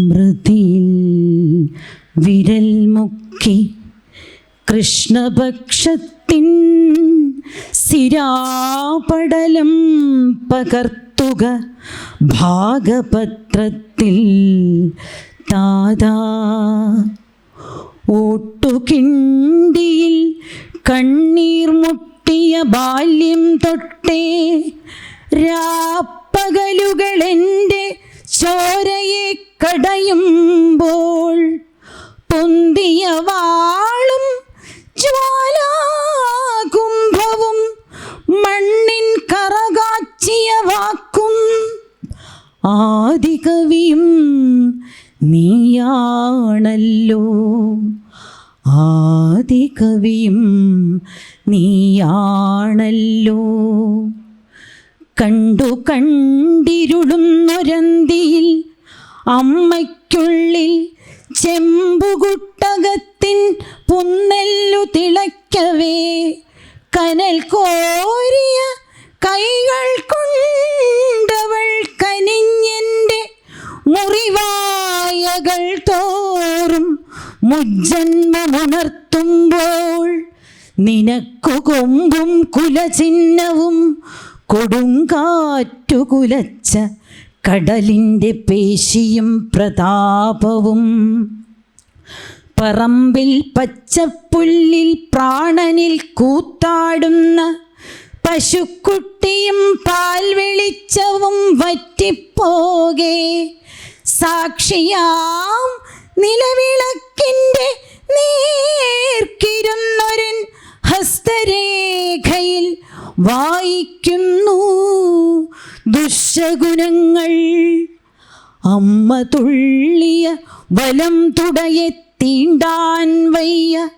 മൃതിയിൽ വിരൽ മുക്കി കൃഷ്ണപക്ഷത്തിൻ സിരാപടലം പകർത്തുക ഭാഗപത്രത്തിൽ. താതാ ഓട്ടുകിണ്ടിയിൽ കണ്ണീർ മുട്ടിയ ബാല്യം തൊട്ടേ രാപ്പകലുകളെന്റെ ചോരയെ കടയുമ്പോൾ പൊന്തിയ വാളും ജ്വാലാകുംഭവും മണ്ണിൻ കറകാച്ചിയ വാക്കും ആദികവിയും നീയാണല്ലോ. ആദികവിയും നീയാണല്ലോ. കണ്ടു കണ്ടിരുളുന്നൊരന്തിയിൽ അമ്മയ്ക്കുള്ളിൽ ചെമ്പുകുട്ടകത്തിൻ പുന്നെല്ലു തിളയ്ക്കവേ. കനൽ കോരിയ കൈകൾ കൊണ്ടവൾ കനിഞ്ഞെന്റെ മുറിവായകൾ തോറും മുജ്ജന്മമുണർത്തുമ്പോൾ നിനക്കു കൊമ്പും കുലചിഹ്നവും കൊടുങ്കാറ്റു കുലച്ച കടലിന്റെ പേശിയും പ്രതാപവും. പറമ്പിൽ പച്ചപ്പുല്ലിൽ പ്രാണനിൽ കൂത്താടുന്ന പശുക്കുട്ടിയും പാൽ വെളിച്ചവും വറ്റിപ്പോകെ. സാക്ഷിയാം നിലവിളക്കിന്റെ നേർക്കിരുന്നൊരൻ ഹസ്തരേഖയിൽ വായിക്കുന്നു. ദുശഗുണങ്ങൾ അമ്മ തുള്ളിയ വലം തുടയെ തീണ്ടാൻ വയ്യ.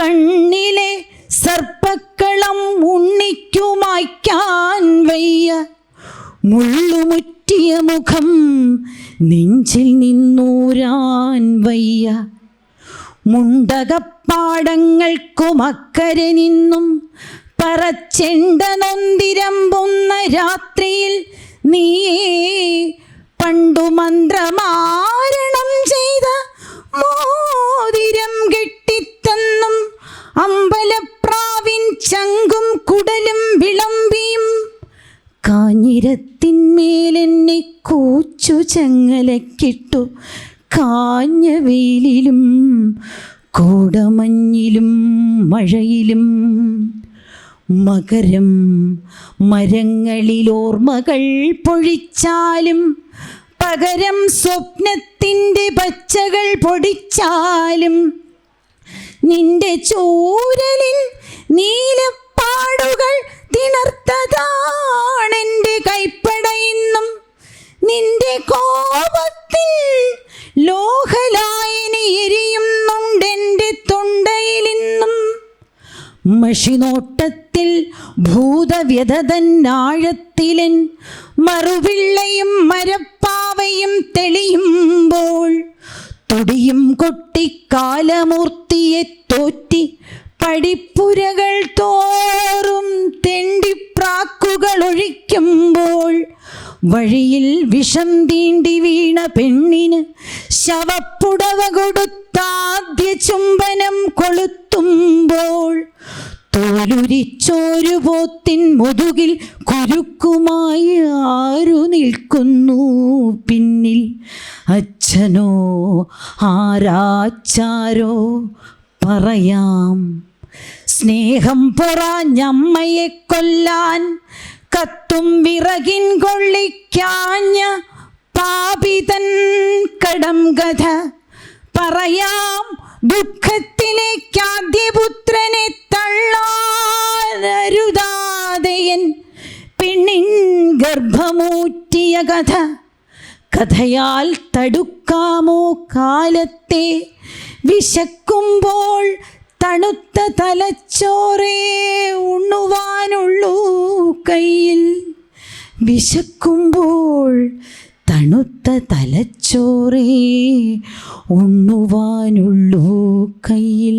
കണ്ണിലെ സർപ്പക്കളം ഉണ്ണിക്കുമായ്ക്കാൻ വയ്യ. മുള്ളുമുറ്റിയ മുഖം നെഞ്ചിൽ നിന്നൂരാൻ വയ്യ. മുണ്ടകപ്പാടങ്ങൾക്കുമക്കരെ നിന്നും പറച്ചെണ്ട നൊന്തിരമ്പുന്ന രാത്രിയിൽ നീ പണ്ടു മന്ത്രമാരണം ചെയ്ത മോതിരം കെട്ടിത്തന്നും അമ്പലപ്രാവിൻ ചങ്കും കുടലും വിളമ്പിയും കാഞ്ഞിരത്തിന്മേലെന്നെ കൂച്ചു ചങ്ങലക്കിട്ടു കാഞ്ഞ വെയിലിലും കോടമഞ്ഞിലും മഴയിലും. മകരം മരങ്ങളിലോർമ്മകൾ പൊഴിച്ചാലും പകരം സ്വപ്നത്തിന്റെ പച്ചകൾ പൊടിച്ചാലും നിന്റെ ചൂരലിൽ നീലപ്പാടുകൾ തിണർത്തതാണെന്റെ കൈപ്പടയിന്നും നിന്റെ കോപത്തിൽ ലോഹലായനി എരിയുന്നുണ്ടെന്റെ തൊണ്ടയിലിന്നും മഷിനോട്ടത്തിൽ ഭൂതവ്യതനാഴത്തിലൻ മറുപിള്ളയും മരപ്പാവയും തെളിയുമ്പോൾ തുടിയും കൊട്ടി കാലമൂർത്തിയെ തോറ്റി പടിപ്പുരകൾ തോറും തെണ്ടിപ്രാക്കുകൾ ഒഴിക്കുമ്പോൾ വഴിയിൽ വിഷം തീണ്ടി വീണ പെണ്ണിന് ശവപ്പുടവ കൊടുത്താദ്യ ചുംബനം കൊളുത്തുമ്പോൾ തോലുരിച്ചോരു പോത്തിൻ മുതുകിൽ കുരുക്കുമായി ആരു നിൽക്കുന്നു? പിന്നിൽ അച്ഛനോ ആരാച്ചാരോ പറയാം. സ്നേഹം പൊറാഞ്ഞമ്മയെ കൊല്ലാൻ കത്തും വിറകിൻ കൊള്ളിക്കാഞ്ഞ പാപിതൻ കടം കഥ പറയാം. ദുഃഖത്തിലേക്കാദ്യപുത്രനെ കഥ കഥയാൽ തടുക്കാമോ കാലത്തെ? വിശക്കുമ്പോൾ തണുത്ത തലച്ചോറേ ഉണ്ണുവാനുള്ളൂ കയ്യിൽ. വിശക്കുമ്പോൾ തണുത്ത തലച്ചോറേ ഉണ്ണുവാനുള്ളൂ കയ്യിൽ.